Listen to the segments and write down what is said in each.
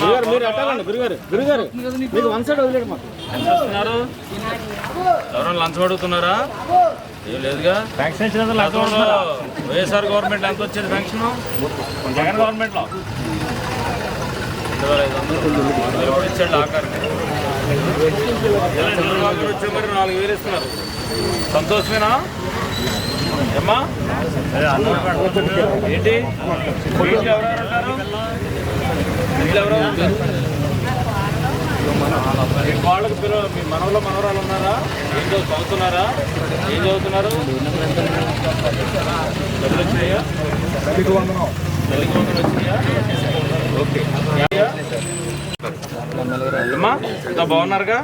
గురుగారు మీరు అట్టాలండి గురుగారు గురుగారు మీకు వన్ సైడ్ వదిలేడు మాకు ఎవరైనా లంచం అడుగుతున్నారా ఏం లేదుగా గతంలో వైఎస్ఆర్ గవర్నమెంట్ ఎంత వచ్చేది పెన్షన్ జగన్ గవర్నమెంట్లో రెండు వేల ఐదు వందలు నాలుగు వేలు కూడా ఇచ్చాడు ఆఖరికి చంద్రబాబు వచ్చే మరి నాలుగు వేలు ఇస్తున్నారు సంతోషమేనా? ఏమ్మా? ఏంటి? ఇంట్లో ఎవరెవరు ఉంటారు ఇంట్లో ఎవరెవరు ఉంటారు? మీ వాళ్ళకి పిల్లలు మీ మనవలో మనవరాలు ఉన్నారా? ఏం చదువుతున్నారా? ఏం చదువుతున్నారు? డబ్బులు వచ్చినాయా? తల్లికి వందనం వచ్చినాయా? ఓకే. యా? బాగున్నారుగా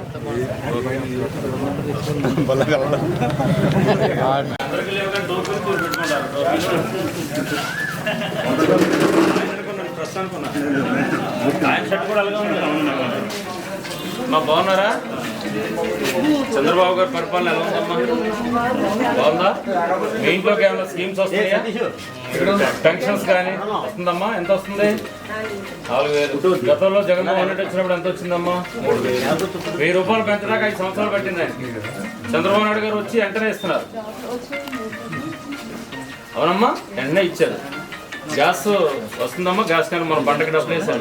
మా బాగున్నారా చంద్రబాబు గారి పరిపాలన ఎలా ఉందమ్మా? బాగుందా? మీ ఇంట్లోకి ఏమైనా స్కీమ్స్ వస్తున్నాయా? పెన్షన్స్ కానీ వస్తుందమ్మా? ఎంత వస్తుంది? నాలుగు వేలు గతంలో జగన్మోహన్ రెడ్డి వచ్చినప్పుడు ఎంత వచ్చిందమ్మా? మూడు వేలు వెయ్యి రూపాయలు పెంచడానికి ఐదు సంవత్సరాలు పట్టింది. ఆయనకి చంద్రబాబు నాయుడు గారు వచ్చి వెంటనే ఇస్తున్నారు. అవునమ్మా? వెంటనే ఇచ్చారు. గ్యాస్ వస్తుందమ్మా? గ్యాస్ కానీ మనం పంటకి డబ్బులు వేసాం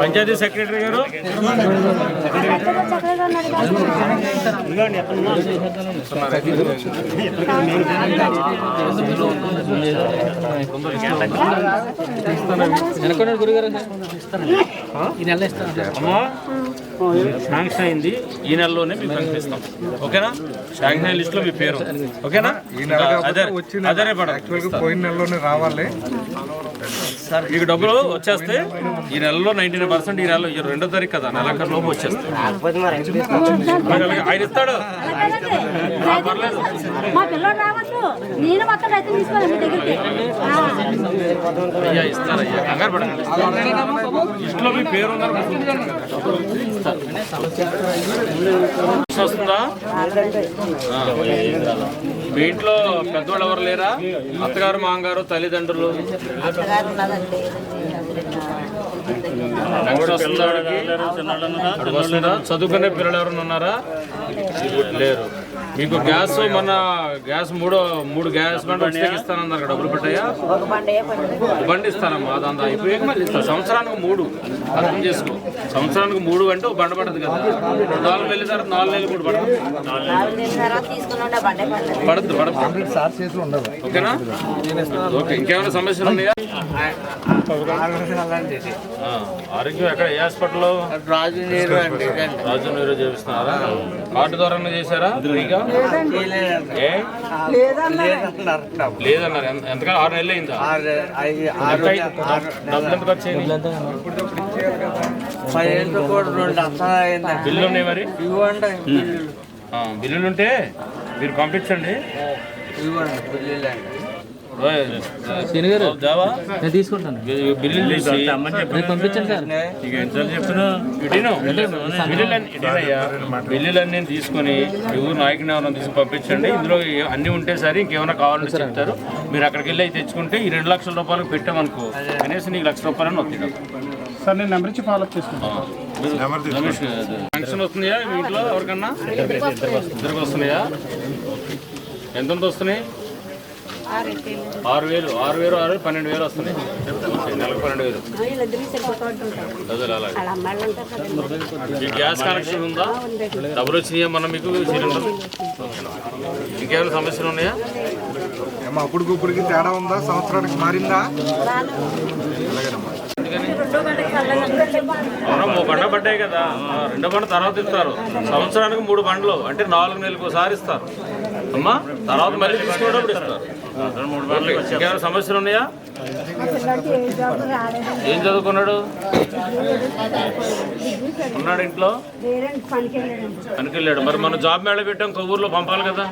పంచాయతీ సెక్రటరీ గారు. వెనకొండ గురుగారు ఈ నెల ఇస్తాను. అమ్మా శాంక్షన్ అయింది. ఈ నెలలోనే మీకు కనిపిస్తాం ఓకేనా? శాంక్షన్ లిస్ట్లో మీ పేరు. ఓకేనా? అదే అదే పడదు. పోయిన నెలలోనే రావాలి. మీకు డబ్బులు వచ్చేస్తే ఈ నెలలో నైన్టీ నైన్ పర్సెంట్ ఈ నెలలో ఈ రెండో తారీఖు కదా నెలాఖరు లోపు అలాగే ఆయన ఇస్తాడు. అయ్యా ఇస్తారు అయ్యా? కంగారు పడండి లిస్టులో మీ పేరు ఉందని వస్తుందా. మీ ఇంట్లో పెద్దవాళ్ళు ఎవరు లేరా? అత్తగారు మామగారు తల్లిదండ్రులు? పెన్షన్? చదువుకునే పిల్లలు ఎవరైనా ఉన్నారా? లేరు. మీకు గ్యాస్ మన గ్యాస్ మూడో మూడు గ్యాస్ బండ్ ఇస్తానన్నారు డబ్బులు పెట్టాయా ఒక బండి ఇస్తానమ్మా అదంతా అయిపోయాక మళ్ళీ ఇస్తా సంవత్సరానికి మూడు. అర్థం చేసుకో. సంవత్సరానికి మూడు అంటే ఒక బండ పడదు కదా. నాలుగు నెలల తర్వాత నాలుగు నెలలు మూడు పడదు. పడద్దు పడద్దు. ఓకేనా? ఓకే ఇంకేమైనా సమస్యలు ఉన్నాయా? ఆ, ఆరోగ్యం ఎక్కడ? ఏ హాస్పిటల్లో? రాజు నీరు రాజు నీరు చేపిస్తున్నారా? కార్డు ద్వారా చేశారా? ఏ? లేదన్నారు. ఎంత- ఎంతకాలం? ఆరు నెలలు అయిందా? డబ్బులు ఎంత ఖర్చు బిల్లు ఉన్నాయి మరి? ఇవ్వండి బిల్లులు. ఆ, బిల్లులు ఉంటే మీరు పంపించండి. ఇవ్వండి బిల్లులు శని గారు జావా. నేను తీసుకుంటాను. బిల్లులు పంపించండి సార్. బిల్లులన్నీ తీసుకొని మీ ఊరు నాయకుని ఎవరైనా తీసుకుని పంపించండి. ఇందులో అన్నీ ఉంటే సరే ఇంకేమైనా కావాలంటే చెప్తారు. మీరు అక్కడికి వెళ్ళి అయితే తెచ్చుకుంటే ఈ రెండు లక్షల రూపాయలకు పెట్టామనుకో కనీసం నీకు లక్ష రూపాయలని వస్తుంది సార్ నేను నెంబర్ ఇచ్చి ఫాలో అప్ చేసుకుంటాను ఫంక్షన్ వస్తుందా మీ ఇంట్లో ఎవరికన్నా? ఇద్దరికి వస్తున్నాయా. ఎంతెంత వస్తున్నాయి? ఆరు వేలు ఆరు వేలు ఆరు పన్నెండు వేలు వస్తున్నాయి. నెలకు పన్నెండు వేలు. ఈ గ్యాస్ కనెక్షన్ ఉందా? డబ్బులు వచ్చినాయా మన మీకు? సిలిండర్ ఇంకేమైనా సమస్యలు ఉన్నాయా? అప్పుడు ఇప్పటికి తేడా ఉందా? సంవత్సరానికి మారిందా? మూడు బండ పడ్డాయి కదా. రెండో బండ తర్వాత ఇస్తారు. సంవత్సరానికి మూడు బండ్లు. అంటే నాలుగు నెలలకు ఒకసారి ఇస్తారు. అమ్మా తర్వాత మళ్ళీ తీసుకునేటప్పుడు ఇస్తారు. ఓకే. ఇంకేమైనా సమస్యలు ఉన్నాయా? ఏం చదువుకున్నాడు? ఉన్నాడు ఇంట్లో? వేరే పనికి వెళ్ళాడండి పనికి వెళ్ళాడు మరి మనం జాబ్ మేళ పెట్టాం కొవ్వూరులో పంపాలి కదా.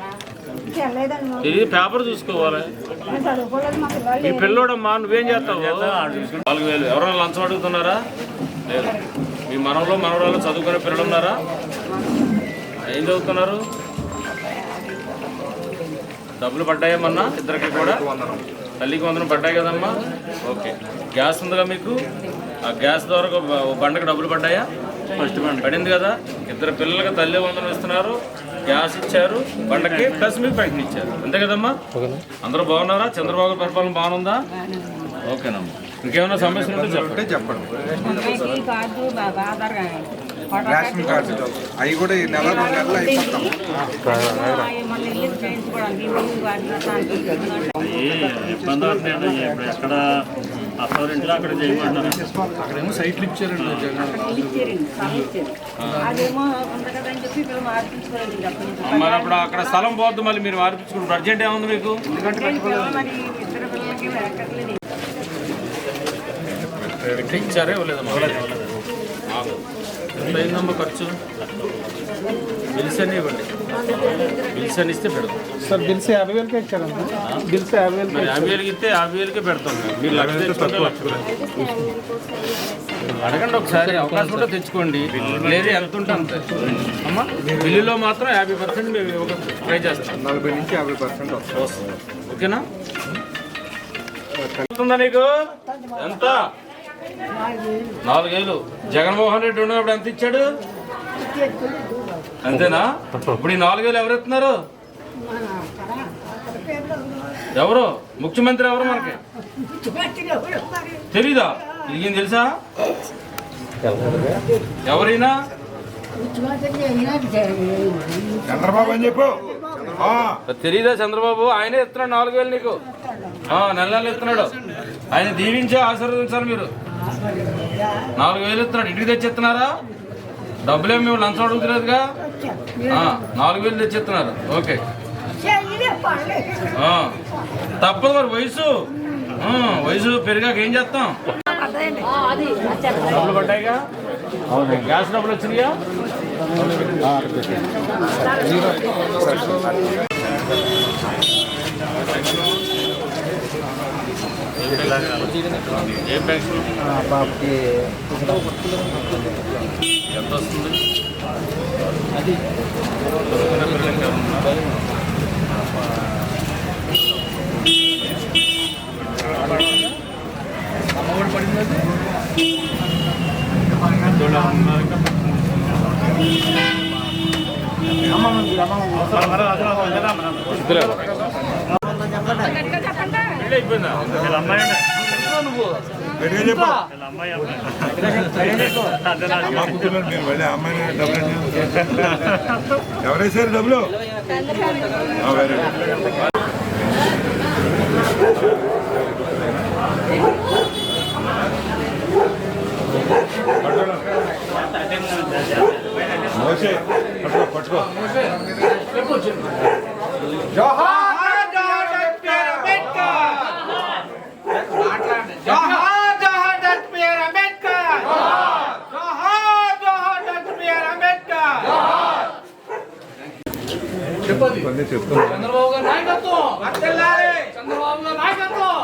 ఇది పేపర్ చూసుకోవాలి. ఈ పిల్లోడమ్మా నువ్వేం చేస్తావు? నాలుగు వేలు. ఎవరైనా లంచం అడుగుతున్నారా? లేదు. మీ మనవలో మనవరాలు చదువుకునే పిల్లలు ఉన్నారా ఏం చదువుతున్నారు? డబ్బులు పడ్డాయా మొన్న ఇద్దరికి కూడా? తల్లికి వందనం పడ్డాయి కదమ్మా? ఓకే. గ్యాస్ ఉందిగా మీకు? ఆ గ్యాస్ ద్వారా బండకు డబ్బులు పడ్డాయా? ఫస్ట్ బండ. పడింది కదా. ఇద్దరు పిల్లలకి తల్లి వందనం ఇస్తున్నారు. గ్యాస్ ఇచ్చారు బండకి ప్లస్ మీకు పెన్షన్ ఇచ్చారు. అంతే కదమ్మా? అందరూ బాగున్నారా? చంద్రబాబు పరిపాలన బాగుందా? ఓకేనమ్మా. ఇంకేమైనా సమస్యలు ఉంటే చెప్పండి. చెప్పండి రేషన్ కార్డు అవి కూడా ఈ నెల రెండు నెలలు అయిపోతాం. ఇబ్బంది అవుతుంది ఇప్పుడు ఎక్కడ అక్కడ అక్కడేమో సైట్లు ఇచ్చారండి. మరి అప్పుడు అక్కడ స్థలం పోద్దు మళ్ళీ మీరు మార్పించుకుంటారు అర్జెంట్ ఏముంది మీకు? ఇచ్చారే ఇవ్వలేదమ్మా అయిందమ్మా ఖర్చు? బిల్స్ అన్ని ఇవ్వండి. బిల్స్ అని ఇస్తే పెడతాం. సార్ బిల్స్ యాభై వేలకే ఇచ్చారండి బిల్స్ యాభై వేలకి మరి యాభై వేలకి ఇస్తే యాభై వేలకే పెడతాం. మీరు లక్ష తెచ్చుకుంటే లక్ష అడగండి ఒకసారి అవకాశం ఉంటే తెచ్చుకోండి. లేదు ఎంత అమ్మా బిల్లులో మాత్రం యాభై పర్సెంట్ మేము ఇవ్వక ట్రై చేస్తాం. నలభై నుంచి యాభై పర్సెంట్ వస్తుంది. ఓకేనా? ఉందా నీకు? ఎంత? నాలుగేళ్ళు. జగన్మోహన్ రెడ్డి ఉన్నప్పుడు ఎంత ఇచ్చాడు? అంతేనా? ఇప్పుడు ఈ నాలుగేళ్ళు ఎవరు ఇస్తున్నారు ఎవరు? ముఖ్యమంత్రి ఎవరు మనకి? తెలీదా? ఇది తెలుసా? ఎవరైనా? చంద్రబాబు అని చెప్పు. ఆ, తెలీదా చంద్రబాబు? ఆయనే ఇస్తున్నాడు నాలుగు వేలు నీకు. ఆ, నెల నెలలు ఇస్తున్నాడు ఆయన దీవించే ఆశీర్వదించాలి మీరు. నాలుగు వేలు ఇస్తున్నాడు. ఇంటికి తెచ్చిస్తున్నారా? డబ్బులేమి మేము లంచం అడుగుతులేదుగా నాలుగు వేలు తెచ్చిస్తున్నారు. ఓకే. తప్పదు మరి వయసు. వయసు పెరిగాక ఏం చేస్తాం? డబ్బులు పడ్డాయిగా? గ్యాస్ డబ్బులు వచ్చినాయా? బాబుకి ఎంత వస్తుంది పెళ్ళి అయిపోయిందా? గట్టిగా చెప్పు అమ్మాయి అమ్మాయి. మా కూతురు మీరు వెళ్ళి అమ్మాయిని డబ్బులు ఎవరేసారు డబ్బులు? ఆ, వెరీ గుడ్. మోసే. చెప్పాలి చంద్రబాబు గారు నాయకత్వం. చంద్రబాబు గారు నాయకత్వం.